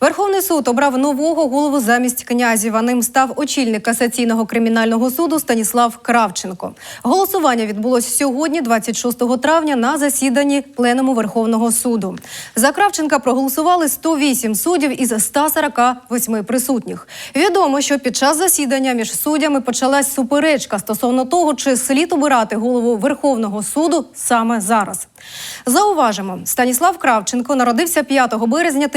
Верховний суд обрав нового голову замість князєва. Ним став очільник касаційного кримінального суду Станіслав Кравченко. Голосування відбулось сьогодні, 26 травня, на засіданні пленуму Верховного суду. За Кравченка проголосували 108 суддів із 148 присутніх. Відомо, що під час засідання між суддями почалась суперечка стосовно того, чи слід обирати голову Верховного суду саме зараз. Зауважимо, Станіслав Кравченко народився 5 березня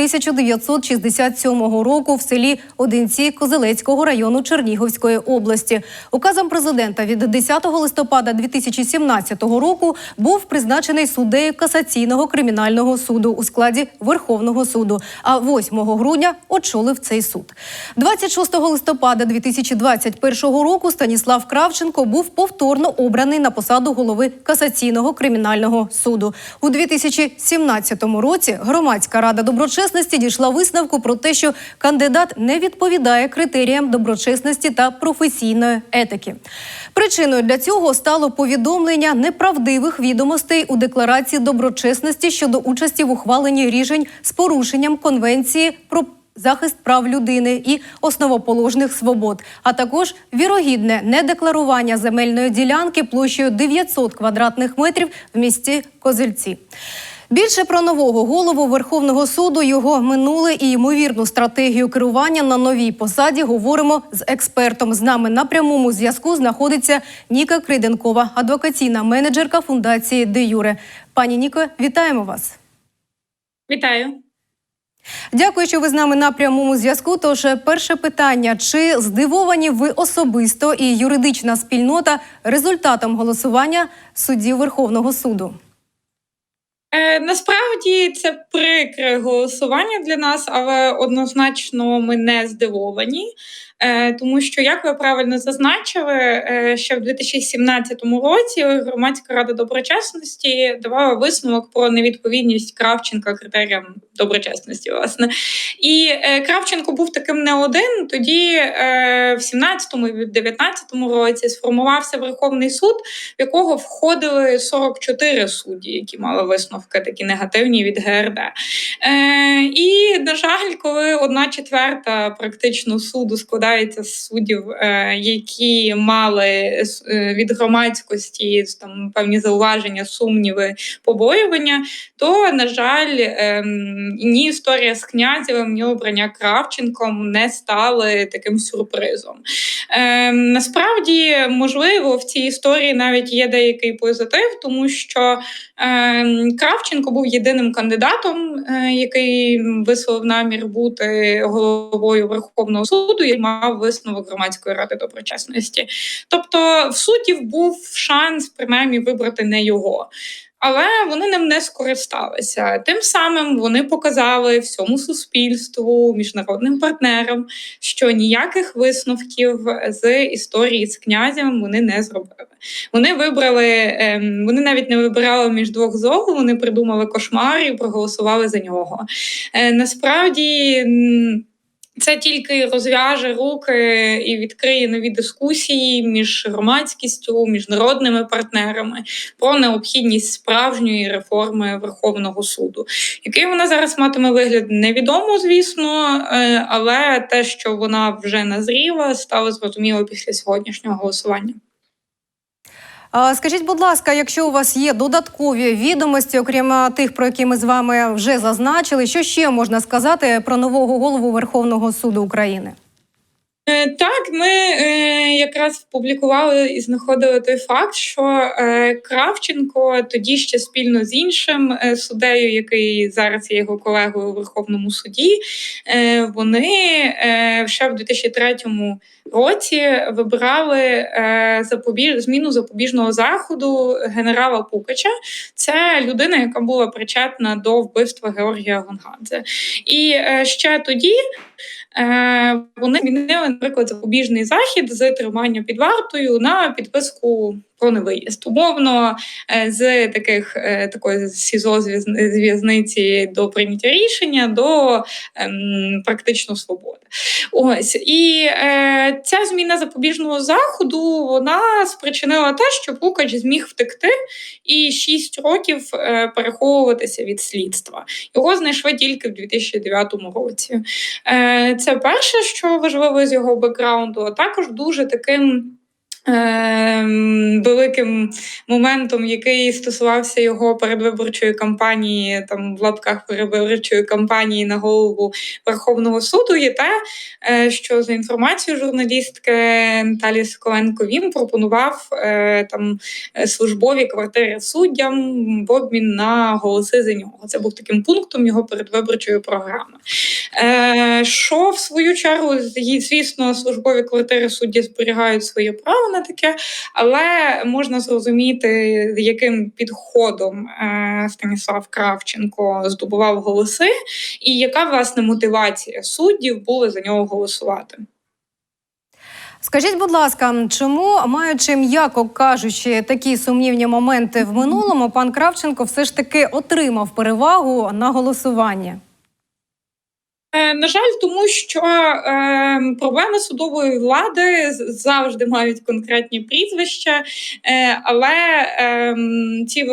1967 року в селі Одинці Козелецького району Чернігівської області. Указом президента від 10 листопада 2017 року був призначений суддею касаційного кримінального суду у складі Верховного суду. А 8 грудня очолив цей суд. 26 листопада 2021 року Станіслав Кравченко був повторно обраний на посаду голови касаційного кримінального суду. У 2017 році громадська рада доброчесності дійшла висновку про те, що кандидат не відповідає критеріям доброчесності та професійної етики. Причиною для цього стало повідомлення неправдивих відомостей у декларації доброчесності щодо участі в ухваленні рішень з порушенням конвенції про захист прав людини і основоположних свобод, а також вірогідне недекларування земельної ділянки площею 900 квадратних метрів в місті Козельці. Більше про нового голову Верховного суду, його минуле і ймовірну стратегію керування на новій посаді говоримо з експертом. З нами на прямому зв'язку знаходиться Ніка Криденкова, адвокаційна менеджерка фундації Де Юре. Пані Ніко, вітаємо вас. Вітаю. Дякую, що ви з нами на прямому зв'язку. Тож, перше питання: чи здивовані ви особисто і юридична спільнота результатом голосування суддів Верховного суду? Е, насправді це прикре голосування для нас, але однозначно ми не здивовані. Е, тому що, як ви правильно зазначили, е, ще в 2017 році громадська рада доброчесності давала висновок про невідповідність Кравченка критеріям доброчесності. Власне, і е, Кравченко був таким не один. Тоді в 17-му і 19-му році сформувався Верховний суд, в якого входили 44 судді, які мали висновки такі негативні від ГРД. І на жаль, коли одна четверта практично суду складає складається з суддів, е, які мали е, від громадськості там певні зауваження, сумніви, побоювання, то на жаль, ем, ні історія з князєвим, ні обрання Кравченком не стали таким сюрпризом. Ем, насправді, можливо, в цій історії навіть є деякий позитив, тому що ем, Кравченко був єдиним кандидатом, е, який висловив намір бути головою Верховного суду і мав висновок громадської ради доброчесності. Тобто, в суддів був шанс принаймні вибрати не його. Але вони ним не скористалися. Тим самим вони показали всьому суспільству, міжнародним партнерам, що ніяких висновків з історії з князем вони не зробили. Вони вибрали, ем, вони навіть не вибирали між двох зол, вони придумали кошмар і проголосували за нього. Е, насправді. Це тільки розв'яже руки і відкриє нові дискусії між громадськістю, міжнародними партнерами про необхідність справжньої реформи Верховного суду. Який вона зараз матиме вигляд, невідомо, звісно, е, але те, що вона вже назріла, стало зрозуміло після сьогоднішнього голосування. Скажіть, будь ласка, якщо у вас є додаткові відомості, окрім тих, про які ми з вами вже зазначили, що ще можна сказати про нового голову Верховного суду України? Е, так, ми е, якраз публікували і знаходили той факт, що е, Кравченко тоді ще спільно з іншим суддею, який зараз є його колегою у Верховному суді, вони ще в 2003 році вибирали е, запобіж... зміну запобіжного заходу генерала Пукача. Це людина, яка була причетна до вбивства Георгія Гонгадзе. І е, ще тоді. Е, вони змінили, наприклад, запобіжний захід з тримання під вартою на підписку про невиїзд. Умовно, е, з таких е, такої СІЗО з в'яз- з в'язниці до прийняття рішення до ем, практично свободи. Ось і е, ця зміна запобіжного заходу вона спричинила те, що Пукач зміг втекти і 6 років е, переховуватися від слідства. Його знайшли тільки в 2009 році. Е, це перше, що важливо з його бекграунду, а також дуже таким. Ем, Великим моментом, який стосувався його передвиборчої кампанії, там в лапках передвиборчої кампанії на голову Верховного суду, є те, е, що за інформацією журналістки Наталії Соколенко він пропонував е, там службові квартири суддям в обмін на голоси за нього. Це був таким пунктом його передвиборчої програми. Е, Що в свою чергу, звісно, службові квартири судді зберігають своє право на таке, але можна зрозуміти, яким підходом е, Станіслав Кравченко здобував голоси, і яка власне мотивація суддів була за нього голосувати. Скажіть, будь ласка, чому, маючи, м'яко кажучи, такі сумнівні моменти в минулому, пан Кравченко все ж таки отримав перевагу на голосуванні? Е, На жаль, тому що е, проблеми судової влади завжди мають конкретні прізвища, е, але е, ці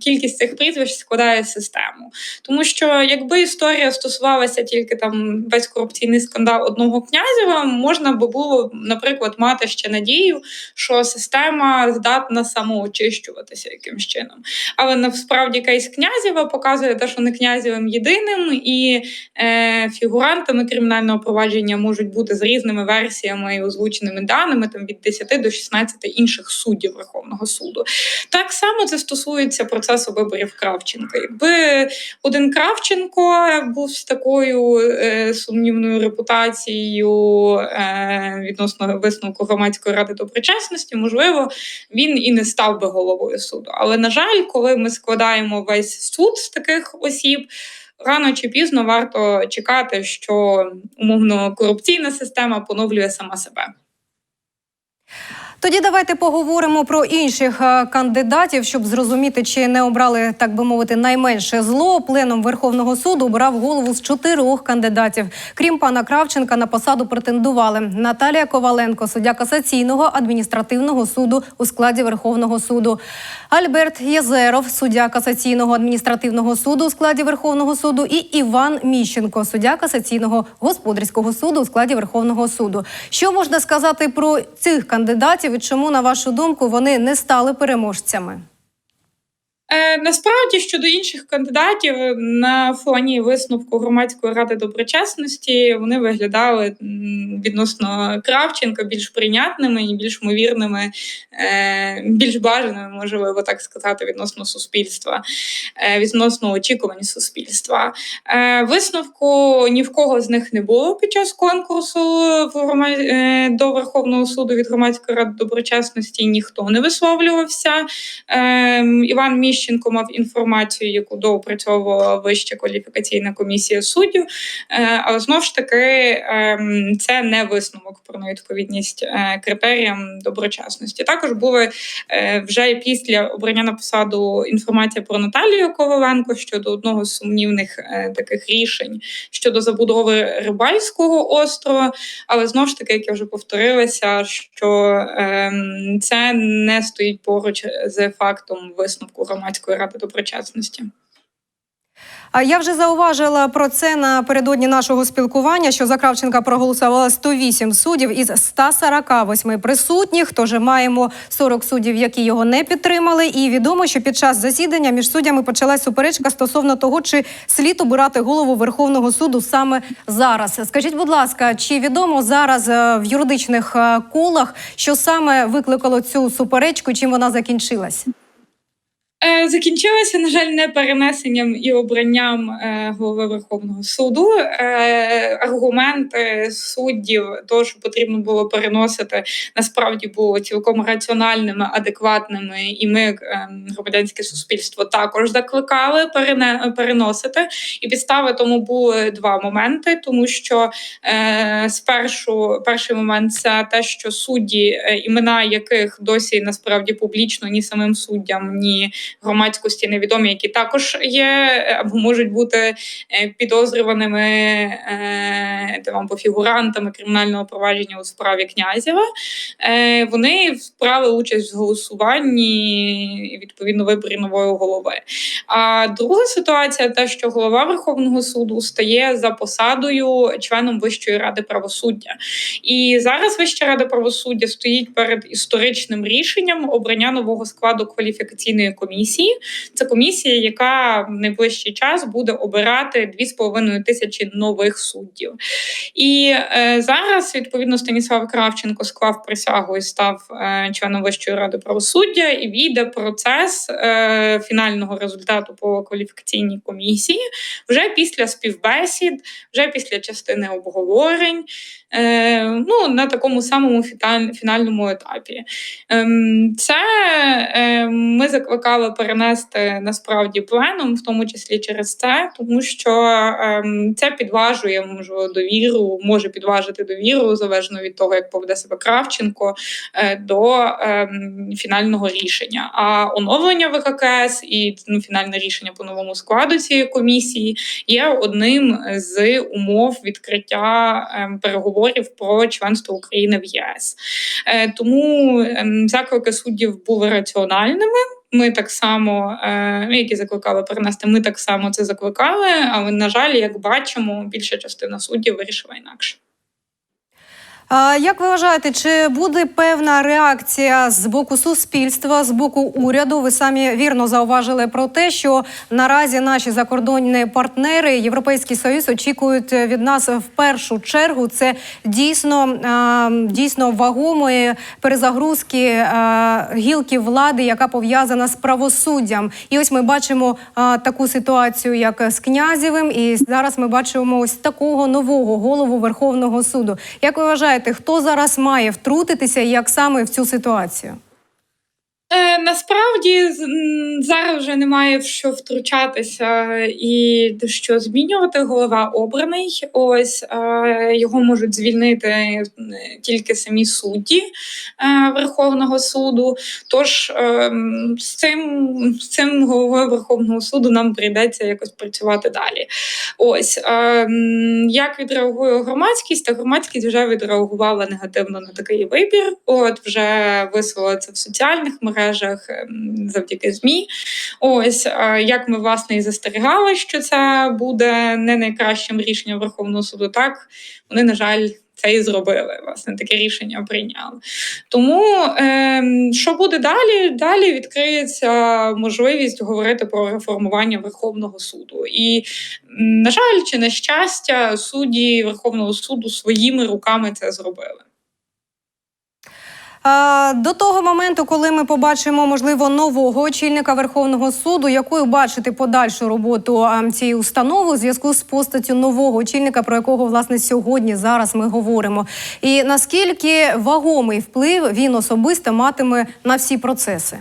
кількість цих прізвищ складає систему. Тому що якби історія стосувалася тільки там весь корупційний скандал одного князєва, можна би було, наприклад, мати ще надію, що система здатна самоочищуватися якимсь чином. Але насправді кейс князєва показує те, що не князєвим єдиним і е, фігурантами кримінального провадження можуть бути з різними версіями і озвученими даними там від 10 до 16 інших суддів Верховного суду. Так само це стосується процесу виборів Кравченка. Якби один Кравченко був з такою е, сумнівною репутацією е, відносно висновку громадської ради доброчесності, можливо, він і не став би головою суду. Але на жаль, коли ми складаємо весь суд з таких осіб. Рано чи пізно варто чекати, що умовно корупційна система поновлює сама себе. Тоді давайте поговоримо про інших е, кандидатів, щоб зрозуміти, чи не обрали, так би мовити, найменше зло. Пленум Верховного суду обрав голову з чотирьох кандидатів. Крім пана Кравченка, на посаду претендували Наталія Коваленко, суддя касаційного адміністративного суду у складі Верховного суду. Альберт Єзеров, суддя касаційного адміністративного суду у складі Верховного суду, і Іван Міщенко, суддя касаційного господарського суду у складі Верховного суду. Що можна сказати про цих кандидатів і чому, на вашу думку, вони не стали переможцями? Е, насправді щодо інших кандидатів на фоні висновку громадської ради доброчесності вони виглядали відносно Кравченка більш прийнятними і більш ймовірними, е, більш бажаними, можливо так сказати, відносно суспільства, е, відносно очікувань суспільства. Висновку ні в кого з них не було під час конкурсу е, до Верховного суду від громадської ради доброчесності. Ніхто не висловлювався. Ем, Іван Міщенко мав інформацію, яку доопрацьовувала Вища кваліфікаційна комісія суддів. Е, але знову ж таки, ем, це не висновок про невідповідність е, критеріям доброчесності. Також були е, вже після обрання на посаду інформація про Наталію Коваленко щодо одного з сумнівних таких рішень щодо забудови Рибальського острова. Але знову ж таки, як я вже повторилася, що ем, це не стоїть поруч з фактом висновку громадської ради доброчесності. Я вже зауважила про це напередодні нашого спілкування, що за Кравченка проголосувало 108 суддів із 148 присутніх. Тож маємо 40 суддів, які його не підтримали. І відомо, що під час засідання між суддями почалась суперечка стосовно того, чи слід обирати голову Верховного суду саме зараз. Скажіть, будь ласка, чи відомо зараз е, в юридичних е, колах, що саме викликало цю суперечку, чим вона закінчилась? Е, Закінчилася, на жаль, не перенесенням і обранням е, голови Верховного суду. Е, Аргументи суддів, того, що потрібно було переносити, насправді були цілком раціональними, адекватними, і ми, громадянське суспільство, також закликали переносити. І підстави тому були два моменти, тому що спершу перший момент це те, що судді, імена яких досі насправді публічно ні самим суддям, ні громадськості невідомі, які також є е, або можуть бути е, підозрюваними е, там, або фігурантами кримінального провадження у справі князєва. Е, вони брали участь в голосуванні відповідно виборі нової голови. А друга ситуація те, що голова Верховного суду стає за посадою членом Вищої ради правосуддя. І зараз Вища рада правосуддя стоїть перед історичним рішенням обрання нового складу кваліфікаційної комісії. Це комісія, яка в найближчий час буде обирати 2,5 тисячі нових суддів. І е, зараз відповідно Станіслав Кравченко склав присягу і став е, членом Вищої ради правосуддя, і війде процес е, фінального результату по кваліфікаційній комісії вже після співбесід, вже після частини обговорень. Е, ну, на такому самому фінальному етапі. Ем, Це е, ми закликали перенести насправді пленум, в тому числі через це, тому що ем, це підважує можливо, довіру, може підважити довіру залежно від того, як поведе себе Кравченко е, до ем, фінального рішення. А оновлення ВККС і ну, фінальне рішення по новому складу цієї комісії є одним з умов відкриття ем, переговорів про членство України в ЄС. Е, Тому ем, заклики суддів були раціональними. Ми так само, е, які закликали перенести, ми так само це закликали. Але на жаль, як бачимо, більша частина суддів вирішила інакше. Як ви вважаєте, чи буде певна реакція з боку суспільства, з боку уряду? Ви самі вірно зауважили про те, що наразі наші закордонні партнери, Європейський Союз, очікують від нас в першу чергу це дійсно дійсно вагомої перезагрузки гілки влади, яка пов'язана з правосуддям. І ось ми бачимо таку ситуацію, як з князєвим, і зараз ми бачимо ось такого нового голову Верховного суду. Як ви вважаєте, хто зараз має втрутитися і як саме в цю ситуацію? Е, насправді зараз вже немає в що втручатися і що змінювати. Голова обраний. Ось е, його можуть звільнити е, тільки самі судді е, Верховного суду. Тож е, з цим з цим головою Верховного суду нам прийдеться якось працювати далі. Ось е, як відреагує громадськість, та громадськість вже відреагувала негативно на такий вибір. От вже висловила це в соціальних мережах ем, завдяки змі. Ось е, як ми власне і застерігали, що це буде не найкращим рішенням Верховного суду. Так вони, на жаль. Це і зробили, власне, таке рішення прийняли. Тому ем, що буде далі? Далі відкриється можливість говорити про реформування Верховного суду. І, на жаль, чи на щастя, судді Верховного суду своїми руками це зробили. До того моменту, коли ми побачимо можливо нового очільника Верховного суду, якою бачити подальшу роботу цієї установи у зв'язку з постаттю нового очільника, про якого власне сьогодні зараз ми говоримо, і наскільки вагомий вплив він особисто матиме на всі процеси?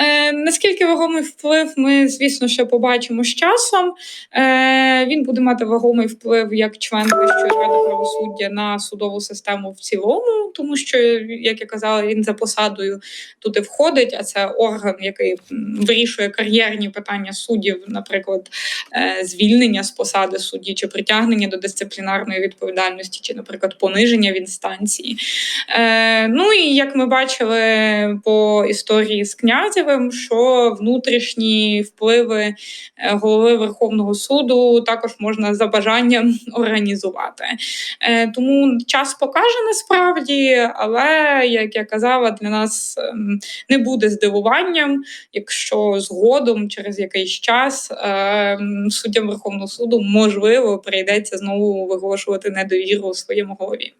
Е, наскільки вагомий вплив, ми, звісно, ще побачимо з часом. Е, він буде мати вагомий вплив як член Вищої ради правосуддя на судову систему в цілому, тому що, як я казала, він за посадою туди входить, а це орган, який вирішує кар'єрні питання суддів, наприклад, е, звільнення з посади судді, чи притягнення до дисциплінарної відповідальності, чи, наприклад, пониження в інстанції. Е, ну і як ми бачили по історії з Князєвим, що внутрішні впливи е, голови Верховного суду також можна за бажанням організувати. Е, тому час покаже насправді, але як я казала, для нас ем, не буде здивуванням, якщо згодом через якийсь час ем, суддям Верховного суду можливо прийдеться знову виголошувати недовіру у своєму голові.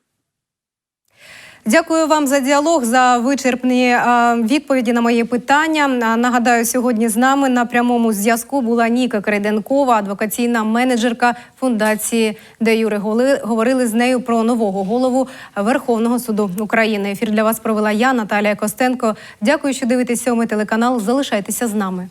Дякую вам за діалог, за вичерпні е, відповіді на мої питання. Нагадаю, сьогодні з нами на прямому зв'язку була Ніка Крейденкова, адвокаційна менеджерка фундації Де Юри. Голи- Говорили з нею про нового голову Верховного суду України. Ефір для вас провела я, Наталія Костенко. Дякую, що дивитесь сьомий телеканал. Залишайтеся з нами.